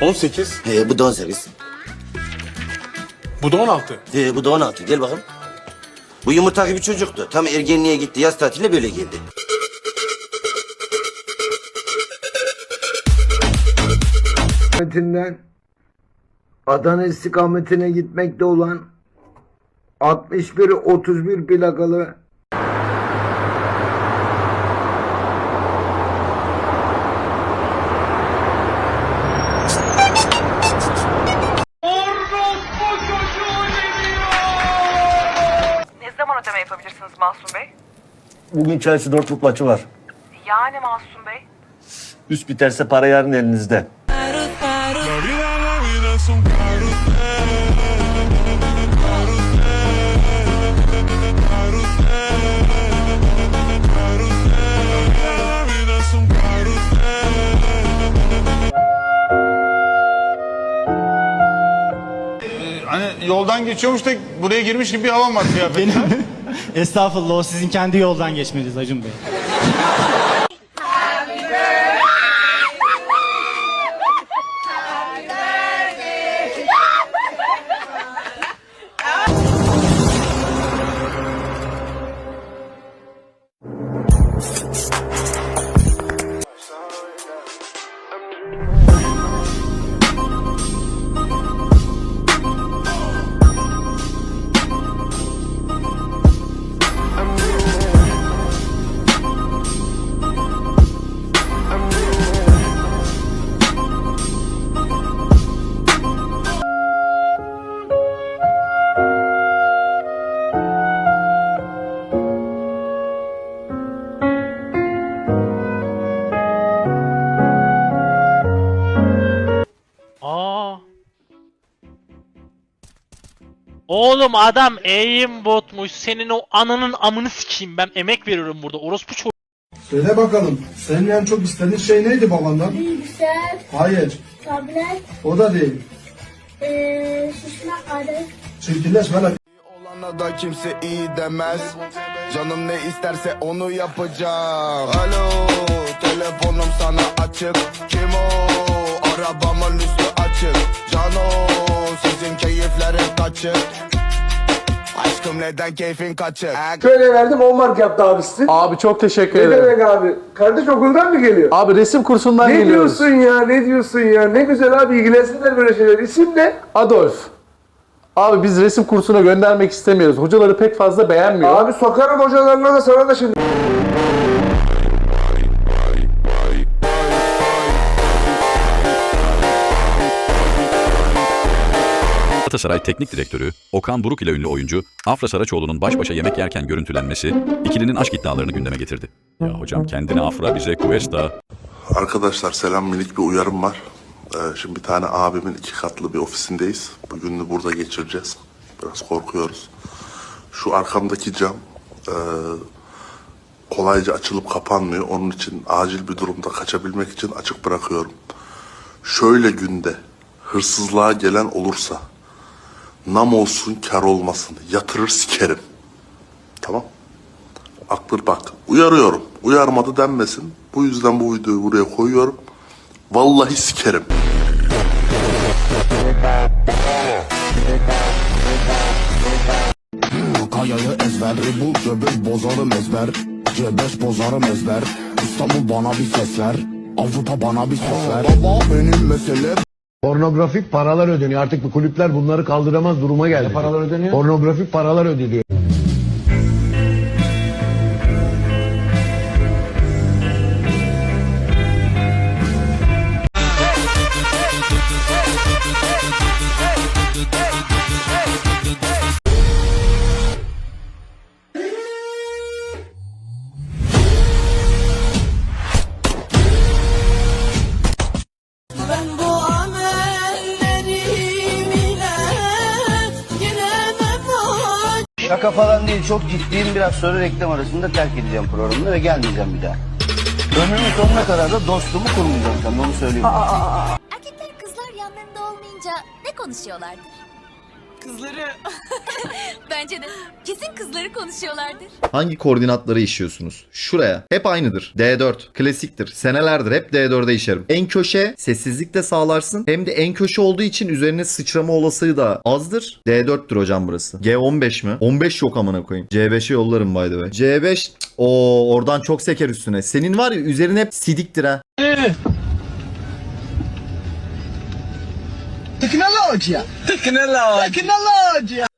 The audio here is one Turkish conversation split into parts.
Yaş 18. He, bu da 18. Bu da 16. He, bu da 16. Gel bakalım. Bu yumurta gibi çocuktu. Tam ergenliğe gitti. Yaz tatiline böyle geldi. istikametinden Adana istikametine gitmekte olan 61-31 plakalı Bugün Chelsea Dortmund maçı var. Yani Mahsun Bey? Üst biterse para yarın elinizde. Hani yoldan geçiyormuş da buraya girmiş gibi bir havan var kıyafetler. Estağfurullah o sizin kendi yoldan geçmeniz Acun Bey. Oğlum adam aim botmuş. Senin o ananın amını sikeyim. Ben emek veriyorum burada. Orospu çocuğu. Söyle bakalım. Senin en çok istediğin şey neydi babandan? Bilgisayar, Hayır. tablet, O da değil. eee şişme alet. Çirkinleşme lan. Olana da kimse iyi demez Canım ne isterse onu yapacağım Alo telefonum sana açık Kim o arabamın üstü açık Cano sizin kaçık Aşkım neden keyfin kaçık Şöyle verdim 10 mark yaptı abisi. Abi çok teşekkür Ne ederim. demek abi? Kardeş okuldan mı geliyor? Abi resim kursundan ne geliyoruz. diyorsun ya ne diyorsun ya? Ne güzel abi ilgilensinler böyle şeyler. İsim ne? Adolf. Abi biz resim kursuna göndermek istemiyoruz. Hocaları pek fazla beğenmiyor. Abi sokarım hocalarına da sana da şimdi. Galatasaray Teknik Direktörü Okan Buruk ile ünlü oyuncu Afra Saraçoğlu'nun baş başa yemek yerken görüntülenmesi ikilinin aşk iddialarını gündeme getirdi. Ya hocam kendine Afra bize Cuesta. Arkadaşlar selam minik bir uyarım var. Ee, şimdi bir tane abimin iki katlı bir ofisindeyiz. Bugün de burada geçireceğiz. Biraz korkuyoruz. Şu arkamdaki cam e, kolayca açılıp kapanmıyor. Onun için acil bir durumda kaçabilmek için açık bırakıyorum. Şöyle günde hırsızlığa gelen olursa nam olsun kar olmasın yatırır sikerim. Tamam. Aklı bak uyarıyorum. Uyarmadı denmesin. Bu yüzden bu videoyu buraya koyuyorum. Vallahi sikerim. Kayayı ezber bu göbek bozarım ezber C5 bozarım ezber İstanbul bana bir ses ver Avrupa bana bir ses ver Baba benim mesele Pornografik paralar ödeniyor. Artık bu kulüpler bunları kaldıramaz duruma geldi. paralar ödeniyor? Pornografik paralar ödeniyor. Değil. Çok ciddiyim. Biraz sonra reklam arasında terk edeceğim programını ve gelmeyeceğim bir daha. Ömrümün sonuna kadar da dostluğumu kurmayacağım sen onu söyleyeyim. Erkekler kızlar yanlarında olmayınca ne konuşuyorlardı? Kızları. Bence de. Kesin kızları konuşuyorlardır. Hangi koordinatları işiyorsunuz? Şuraya. Hep aynıdır. D4. Klasiktir. Senelerdir hep D4'e işerim. En köşe sessizlik de sağlarsın. Hem de en köşe olduğu için üzerine sıçrama olasılığı da azdır. D4'tür hocam burası. G15 mi? 15 yok amına koyayım. C5'e yollarım by the way. C5 o oradan çok seker üstüne. Senin var ya üzerin hep sidiktir ha. tecnologia. Tecnologia. Tecnologia.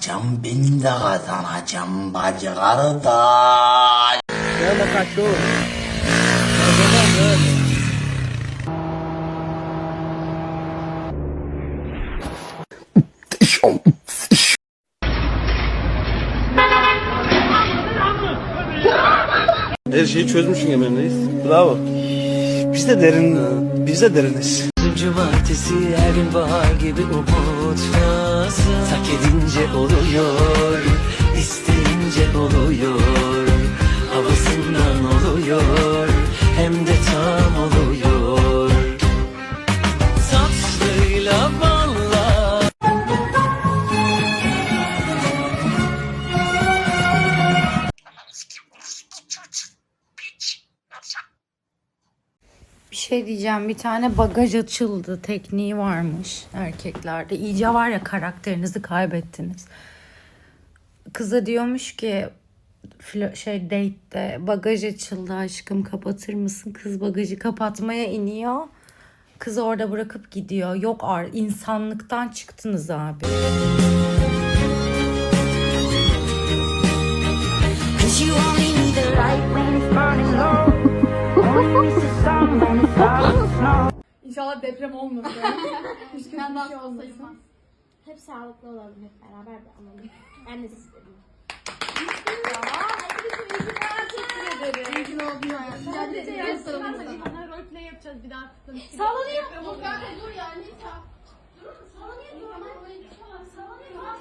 Kazanacağım, beni de kazanacağım bacı kardeş. Her şeyi çözmüşsün Emre Reis. Bravo. Biz de derin, biz de deriniz. Cumartesi her gün bahar gibi umutlasın Tak edince oluyor, isteyince oluyor Havasından oluyor, şey diyeceğim. Bir tane bagaj açıldı tekniği varmış erkeklerde. İyice var ya karakterinizi kaybettiniz. Kıza diyormuş ki şey date'de bagaj açıldı aşkım kapatır mısın? Kız bagajı kapatmaya iniyor. Kızı orada bırakıp gidiyor. Yok ar insanlıktan çıktınız abi. İnşallah deprem. Hiç kötü bir şey olmasın. Hep sağlıklı olalım hep beraber de alalım. Ben de istedim.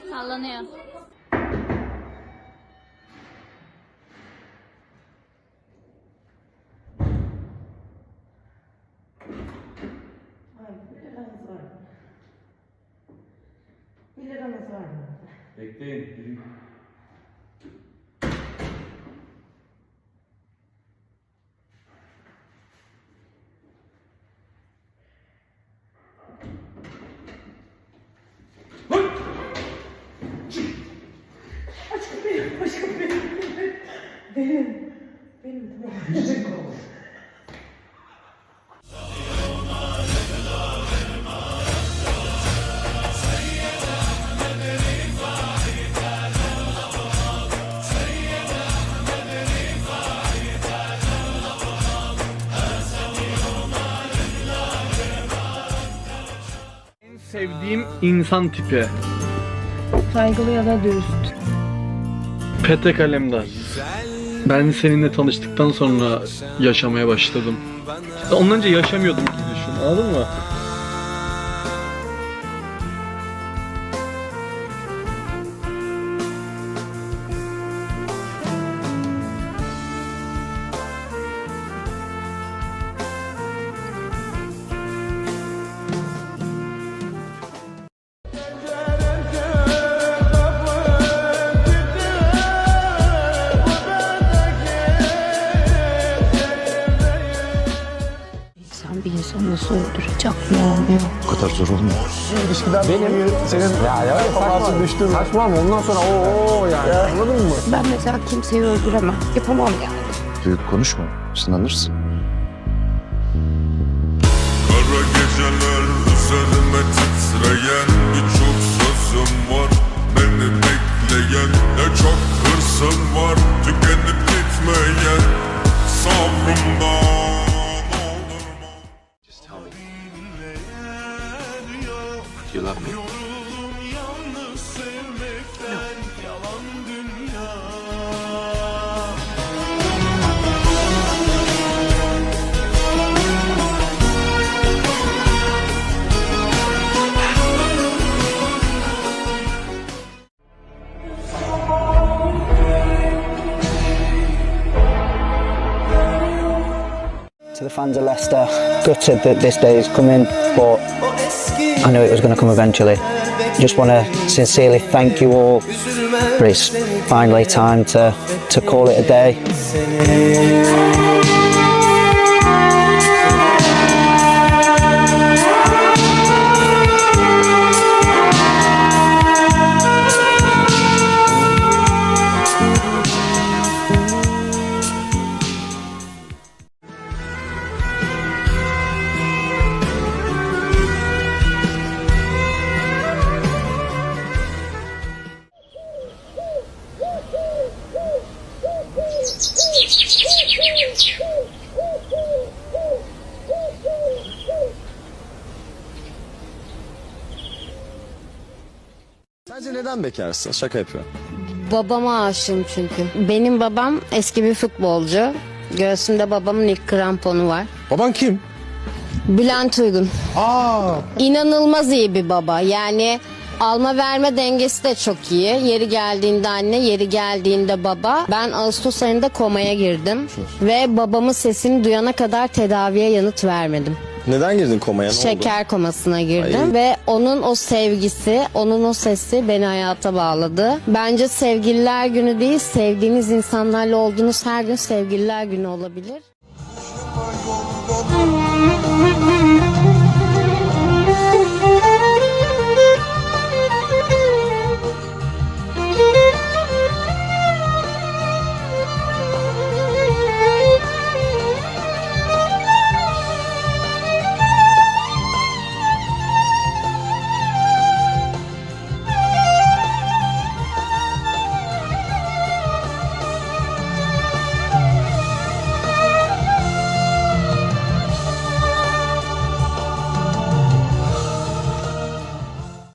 Sallanıyor. 100대 1. 아, 잠깐만, 잠깐만. 내는, 내는 돌아가. Sevdiğim insan tipi. Saygılı ya da dürüst. Pete Kalemdar. Ben seninle tanıştıktan sonra yaşamaya başladım. Ondan önce yaşamıyordum gibi düşün. Anladın mı? Nasıl öldürecek mi olmuyor? Benim senin ya ya yapamazsın düştüm. Saçma ama ondan sonra o yani anladın mı? Ben mesela kimseyi öldüremem. Yapamam yani. Büyük konuşma. Sınanırsın. Kara geceler Söyleyen birçok sözüm var Beni bekleyen ne çok hırsım var Tükenip gitmeyen sabrımdan You love me. To the fans of Leicester, gutted that this day is coming, but I knew it was going to come eventually. Just want to sincerely thank you all. But it's finally time to, to call it a day. Sence neden bekarsın? Şaka yapıyorum. Babama aşığım çünkü. Benim babam eski bir futbolcu. Göğsümde babamın ilk kramponu var. Baban kim? Bülent Uygun. Aa, İnanılmaz iyi bir baba. Yani alma verme dengesi de çok iyi. Yeri geldiğinde anne, yeri geldiğinde baba. Ben Ağustos ayında komaya girdim. Ve babamın sesini duyana kadar tedaviye yanıt vermedim. Neden girdin komaya? Ne oldu? Şeker komasına girdim ve onun o sevgisi, onun o sesi beni hayata bağladı. Bence sevgililer günü değil, sevdiğiniz insanlarla olduğunuz her gün sevgililer günü olabilir.